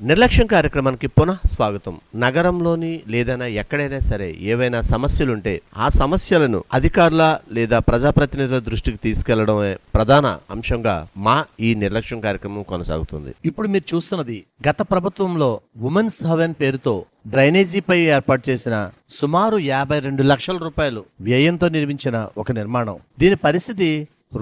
నిర్లక్ష్యం కార్యక్రమానికి పునః స్వాగతం. నగరంలోని లేదైనా ఎక్కడైనా సరే ఏవైనా సమస్యలుంటే ఆ సమస్యలను అధికారుల లేదా ప్రజాప్రతినిధుల దృష్టికి తీసుకెళ్ళడమే ప్రధాన అంశంగా మా ఈ నిర్లక్ష్యం కార్యక్రమం కొనసాగుతుంది. ఇప్పుడు మీరు చూస్తున్నది గత ప్రభుత్వంలో ఉమెన్స్ హవెన్ పేరుతో డ్రైనేజీపై ఏర్పాటు చేసిన సుమారు యాభై రెండు లక్షల రూపాయలు వ్యయంతో నిర్మించిన ఒక నిర్మాణం. దీని పరిస్థితి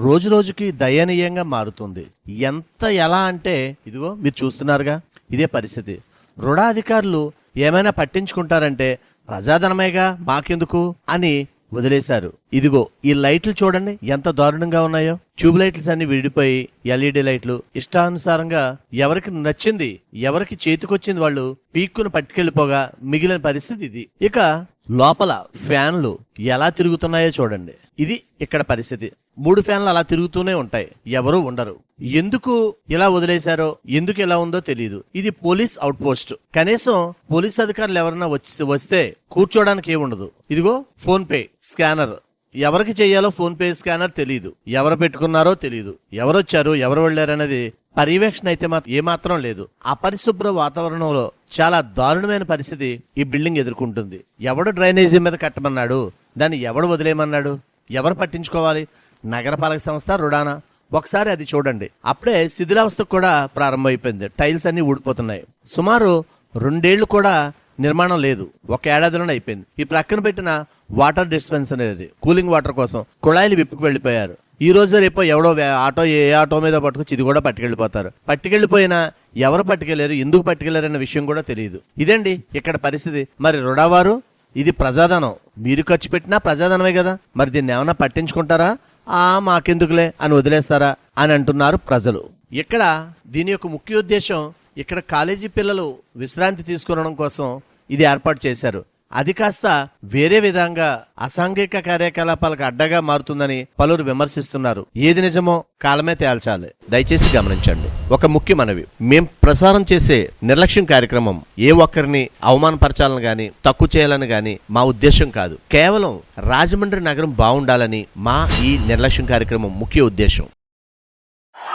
రోజు రోజుకి దయనీయంగా మారుతుంది. ఎంత ఎలా అంటే ఇదిగో మీరు చూస్తున్నారుగా ఇదే పరిస్థితి. రుణాధికారులు ఏమైనా పట్టించుకుంటారంటే ప్రజాధనమేగా మాకెందుకు అని వదిలేశారు. ఇదిగో ఈ లైట్లు చూడండి ఎంత దారుణంగా ఉన్నాయో. ట్యూబ్ లైట్స్ అన్ని విడిపోయి ఎల్ఈడి లైట్లు. ఇష్టానుసారంగా ఎవరికి నచ్చింది ఎవరికి చేతికొచ్చింది వాళ్ళు పీక్కును పట్టుకెళ్ళిపోగా మిగిలిన పరిస్థితి ఇది. ఇక లోపల ఫ్యాన్లు ఎలా తిరుగుతున్నాయో చూడండి. ఇది ఇక్కడ పరిస్థితి. మూడు ఫ్యాన్లు అలా తిరుగుతూనే ఉంటాయి. ఎవరూ ఉండరు. ఎందుకు ఇలా వదిలేశారో ఎందుకు ఇలా ఉందో తెలియదు ఇది పోలీస్ అవుట్ పోస్ట్ కనీసం పోలీస్ అధికారులు ఎవరన్నా వచ్చి వస్తే కూర్చోడానికి ఏముండదు ఇదిగో ఫోన్ పే స్కానర్. ఎవరికి చేయాలో ఫోన్ పే స్కానర్ తెలియదు ఎవరు పెట్టుకున్నారో తెలియదు ఎవరొచ్చారు ఎవరు వెళ్ళారనేది పర్యవేక్షణ అయితే మాత్రం ఏమాత్రం లేదు. అపరిశుభ్ర వాతావరణంలో చాలా దారుణమైన పరిస్థితి ఈ బిల్డింగ్ ఎదుర్కొంటుంది. ఎవడు డ్రైనేజీ మీద కట్టమన్నాడు? దాన్ని ఎవడు వదిలేయమన్నాడు? ఎవరు పట్టించుకోవాలి? నగరపాలక సంస్థ రుడానా? ఒకసారి అది చూడండి. అప్పుడే శిథిలావస్థకు కూడా ప్రారంభమైపోయింది. టైల్స్ అన్ని ఊడిపోతున్నాయి. సుమారు రెండేళ్ళు కూడా నిర్మాణం లేదు. ఒక ఏడాదిలోనే అయిపోయింది. ఈ ప్రక్కన పెట్టిన వాటర్ డిస్పెన్సరీ కూలింగ్ వాటర్ కోసం కుళాయిలు విప్పుకు వెళ్ళిపోయారు. ఈ రోజు రేపో ఎవడో ఆటో ఏ ఆటో మీద పట్టుకొచ్చి ఇది కూడా పట్టుకెళ్ళిపోతారు. పట్టుకెళ్ళిపోయినా ఎవరు పట్టుకెళ్ళారు ఎందుకు పట్టుకెళ్ళారు అనే విషయం కూడా తెలియదు. ఇదండి ఇక్కడ పరిస్థితి. మరి రుడావారు ఇది ప్రజాధనం. మీరు ఖర్చు పెట్టినా ప్రజాధనమే కదా. మరి దీన్ని ఏమైనా పట్టించుకుంటారా? ఆ మాకెందుకులే అని వదిలేస్తారా అని అంటున్నారు ప్రజలు. ఇక్కడ దీని యొక్క ముఖ్య ఉద్దేశం ఇక్కడ కాలేజీ పిల్లలు విశ్రాంతి తీసుకునడం కోసం ఇది ఏర్పాటు చేశారు. అది కాస్త వేరే విధంగా అసాంఘిక కార్యకలాపాలకు అడ్డగా మారుతుందని పలువురు విమర్శిస్తున్నారు. ఏది నిజమో కాలమే తేల్చాలి. దయచేసి గమనించండి. ఒక ముఖ్య మనవి. మేం ప్రసారం చేసే నిర్లక్ష్యం కార్యక్రమం ఏ ఒక్కరిని అవమానపరచాలని గాని తక్కువ చేయాలని గాని మా ఉద్దేశం కాదు. కేవలం రాజమండ్రి నగరం బాగుండాలని మా ఈ నిర్లక్ష్యం కార్యక్రమం ముఖ్య ఉద్దేశం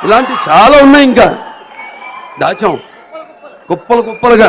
ఇలాంటి చాలా ఉన్నాయి ఇంకా. దాచాం. కుప్పలు కుప్పలుగా.